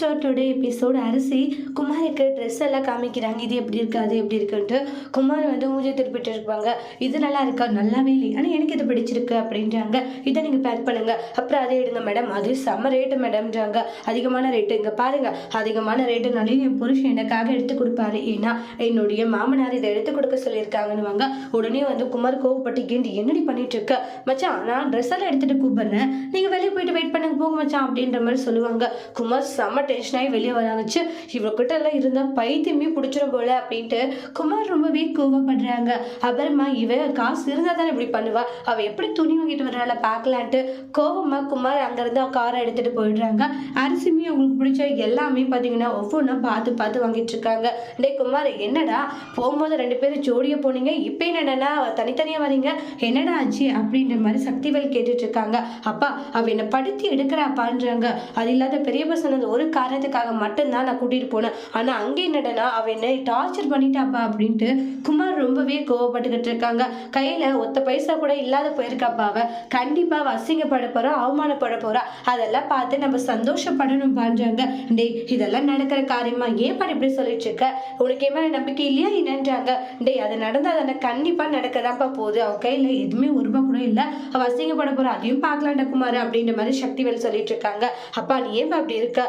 Star today episode அரிசி குமாருக்கு dress எல்லாம் காமிக்கிறாங்க. இது எப்படி இருக்கு அது எப்படி இருக்குன்ட்டு குமார் வந்து மூஞ்சி திருப்பிட்டு இருப்பாங்க. இது நல்லா இருக்கா? நல்லாவே இல்லை ஆனால் எனக்கு இது பிடிச்சிருக்கு அப்படின்றாங்க. இதை நீங்கள் பேக் பண்ணுங்கள் அப்புறம் அதை எடுங்க மேடம் அது செம்ம ரேட்டு மேடம்ன்றாங்க அதிகமான ரேட்டு இங்கே பாருங்கள் அதிகமான ரேட்டுனாலையும் என் புருஷன் எனக்காக எடுத்து கொடுப்பாரு. ஏன்னா என்னுடைய மாமனார் இதை எடுத்து கொடுக்க சொல்லியிருக்காங்கன்னுவாங்க. உடனே வந்து குமார் கோவப்பட்டு கேண்டு என்னடி பண்ணிட்டு இருக்க மச்சான் நான் ட்ரெஸ் எல்லாம் எடுத்துகிட்டு கூப்பிட்றேன். நீங்கள் வெளியே போயிட்டு வெயிட் பண்ணுங்க போங்க மச்சான் அப்படின்ற மாதிரி சொல்லுவாங்க. குமார் செம்ம டென்ஷன் ஆகி வெளியே வராங்கச்சு இவர்கிட்ட எல்லாம் இருந்தால் பைத்தியமே பிடிச்சிரும் போல அப்படின்ட்டு குமார் ரொம்பவே கோவப்படுறாங்க. அப்புறமா இவ காசு இருந்தால் தானே இப்படி பண்ணுவா? அவள் எப்படி துணி வாங்கிட்டு வர்றாள பார்க்கலான்ட்டு கோவமா குமார் அங்கேருந்து காரை எடுத்துகிட்டு போயிடுறாங்க. அரிசியுமே அவங்களுக்கு பிடிச்ச எல்லாமே பார்த்தீங்கன்னா ஒவ்வொன்றா பார்த்து பார்த்து வாங்கிட்டு இருக்காங்க. டே குமார் என்னடா? போகும்போது ரெண்டு பேரும் ஜோடியாக போனீங்க. இப்போ என்னடா தனித்தனியாக வரீங்க என்னடா ஆச்சு? அப்படின்ற மாதிரி சக்திவேல் கேட்டுட்டு இருக்காங்க. அப்பா அவ என்னை படுத்தி எடுக்கிறாப்பான்றாங்க. அது இல்லாத பெரியப்பா சொன்னது ஒரு காரணத்துக்காக மட்டும்தான் நான் கூட்டிட்டு போனேன். ஆனா அங்கே என்னடனா அவ என்னை டார்ச்சர் பண்ணிட்டாப்பா அப்படின்ட்டு குமார் ரொம்பவே கோவப்பட்டுக்கிட்டு இருக்காங்க. கையில ஒத்த பைசா கூட இல்லாத போயிருக்காப்பா அவ. கண்டிப்பா அவ அசிங்கப்பட போறா அவமானப்பட போறா. அதெல்லாம் பார்த்து நம்ம சந்தோஷப்படணும் பான்றாங்க டேய் இதெல்லாம் நடக்கிற காரியமா? ஏன் இப்படி சொல்லிட்டு இருக்க? உனக்கு ஏமா நம்பிக்கை இல்லையா என்னன்றாங்க. டேய் அது நடந்தா தானே கண்டிப்பா நடக்கதான்ப்பா போகுது. அவ கையில எதுவுமே ஒரு ரூபா கூட இல்ல. அவ அசிங்கப்பட போறா அதையும் பார்க்கலாம்டா குமார் அப்படின்ற மாதிரி சக்திவேல் சொல்லிட்டு இருக்காங்க. அப்பா நீ ஏன் அப்படி இருக்க?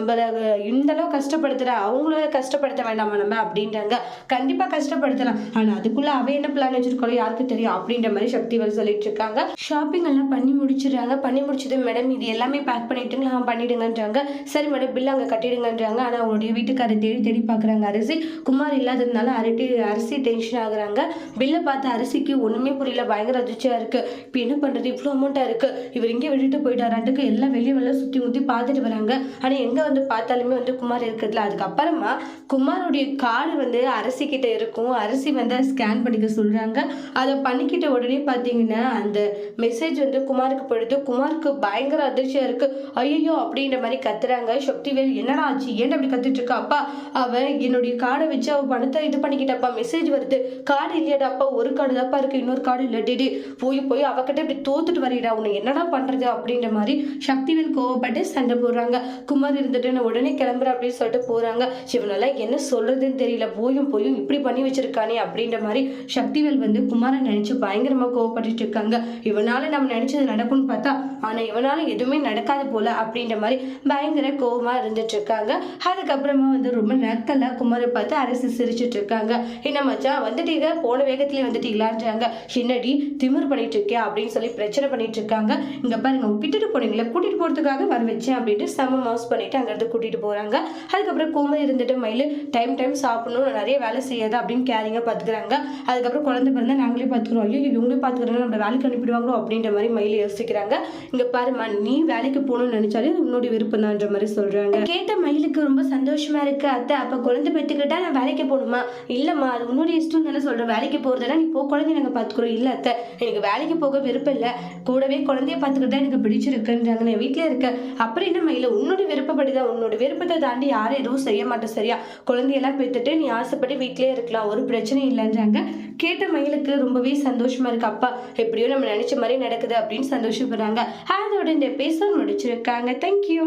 நம்மளை இந்தளவு கஷ்டப்படுத்துகிற கஷ்டப்படுத்துற அவங்கள கஷ்டப்படுத்த வேண்டாமா நம்ம? அப்படின்றாங்க. கண்டிப்பா கஷ்டப்படுத்தலாம். ஆனா அதுக்குள்ள அவ என்ன பிளான் வச்சிருக்கோம் யாருக்கு தெரியும்? அப்படின்ற மாதிரி சக்திவேல் சொல்லிட்டு இருக்காங்க. ஷாப்பிங் எல்லாம் பண்ணி முடிச்சிடுறாங்க. பண்ணி முடிச்சது மேடம் இது எல்லாமே பேக் பண்ணிட்டுங்களா பண்ணிடுங்கன்றாங்க. சரி மேடம் பில் அங்கே கட்டிடுங்கன்றாங்க. ஆனால் அவங்களுடைய வீட்டுக்காரர் தேடி தேடி பார்க்குறாங்க அரிசி குமார் இல்லாததுனால அரட்டி அரிசி டென்ஷன் ஆகுறாங்க. பில்லை பார்த்து அரிசிக்கு ஒன்றுமே புரியல. பயங்கர அதிர்ச்சியாக இருக்குது இப்போ என்ன பண்ணுறது இவ்வளோ அமௌண்ட்டாக இருக்குது இவர் இங்கே விட்டுட்டு போயிட்டாரான்ட்டுக்கு எல்லாம் வெளியே வெளில சுற்றி முற்றி பார்த்துட்டு வராங்க. ஆனால் எங்கே வந்து பார்த்தாலுமே வந்து குமார் இருக்கிறதுல. அதுக்கப்புறமா குமாருடைய கார்டு வந்து அரிசி கிட்ட இருக்கும். அரிசி வந்து ஸ்கேன் பண்ணிக்க சொல்கிறாங்க அதை பண்ணிக்கிட்ட உடனே பார்த்தீங்கன்னா அந்த மெசேஜ் வந்து குமாருக்கு போயிடுது. குமாருக்கு பயங்கர அதிர்ச்சியாக இருக்குது ஐயோ அப்படின்ற மாதிரி கத்துறாங்க. சக்திவேல் என்னடா ஆச்சு? ஏன் அப்படி கத்துட்டு இருக்கா அப்பா அவ என்னுடைய கார்டை வச்சு அவ பணத்தை இது பண்ணிக்கிட்டப்பா. மெசேஜ் வருது. கார்டு இல்லையாடாப்பா? ஒரு கார்டு தான்ப்பா இருக்கு. இன்னொரு கார்டு இல்லை. டேடி போய் போய் அவகிட்ட இப்படி தோத்துட்டு வரையடா உன்னை என்னடா பண்றது? அப்படின்ற மாதிரி சக்திவேல் கோவப்பட்டு சண்டை போடுறாங்க. குமார் இருந்துட்டுன்னு உடனே கிளம்புற அப்படின்னு சொல்லிட்டு போறாங்க. இவனெல்லாம் என்ன சொல்றதுன்னு தெரியல. போயும் போயும் இப்படி பண்ணி வச்சிருக்கானே அப்படின்ற மாதிரி சக்திவேல் வந்து குமாரை நினைச்சு பயங்கரமா கோவப்பட்டு இருக்காங்க. இவனால நம்ம நினைச்சது நடக்கும்னு பார்த்தா ஆனா இவனால எதுவுமே நடக்காது போல அப்படின்ற மாதிரி பயங்கர கோவமாக இருந்துட்டு இருக்காங்க. அதுக்கப்புறமா வந்து ரொம்ப நக்கலா குமாரை பார்த்து அரசு சிரிச்சிட்டு இருக்காங்க. என்ன மச்சான் வந்துட்டீங்க? போன வேகத்திலே வந்துட்டீங்களான்றாங்க. என்னடி திமிர் பண்ணிட்டு இருக்கியா அப்படின்னு சொல்லி பிரச்சனை பண்ணிட்டு இருக்காங்க. இங்க பாருங்க விட்டுட்டு போனீங்களே கூட்டிட்டு போறதுக்காக வர வச்சேன் அப்படின்ட்டு செம மவுஸ் பண்ணிட்டு அங்கிருந்து கூட்டிட்டு போறாங்க. அதுக்கப்புறம் கோமல் இருந்துட்டு மயில் டைம் டைம் சாப்பிடணும். நிறைய வேலை செய்யாது அப்படின்னு கேரிங்காக பாத்துக்கிறாங்க. அதுக்கப்புறம் குழந்தை பிறந்தா நாங்களே பாத்துக்கிறோம். ஐயோ இவங்களே பாத்துக்கிறாங்க நம்ம வேலைக்கு அனுப்பிடுவாங்களோ? அப்படின்ற மாதிரி மயில் யோசிக்கிறாங்க. இங்க பாருமா நீ வேலைக்கு போகணும்னு நினைச்சாலே அது உன்னோட விருப்பம் தான் மாதிரி சொல்றாங்க. கேட்ட மயிலுக்கு ரொம்ப சந்தோஷமா இருக்கு அத்தை அப்ப குழந்தை பெற்றுக்கிட்டா நான் வேலைக்கு போகணுமா? இல்லம்மா அது உன்னோட இஷ்டம் தானே சொல்றேன். வேலைக்கு போறதுனா நீ போ. குழந்தைய நாங்க பாத்துக்கிறோம். இல்ல அத்தை எனக்கு வேலைக்கு போக விருப்பம் இல்லை. கூடவே குழந்தைய பார்த்துக்கிட்டா எனக்கு பிடிச்சிருக்குன்றாங்க. நான் வீட்டில் இருக்க அப்புறம் என்ன மயில? உன்னோட விருப்பப்படி தான் உன்னோட விருப்பத்தை தாண்டி யாரும் எதுவும் செய்ய மாட்டேன் சரியா? குழந்தையெல்லாம் பெற்றுட்டு நீ ஆசைப்பட்டு வீட்டிலே இருக்கலாம். ஒரு பிரச்சனையும் இல்லைன்றாங்க. கேட்ட மயிலுக்கு ரொம்பவே சந்தோஷமா இருக்கு. அப்பா எப்படியோ நம்ம நினைச்ச மாதிரி நடக்குது அப்படின்னு சந்தோஷப்படுறாங்க. அதோட இந்த எபிசோட் முடிச்சிருக்காங்க. தேங்க்யூ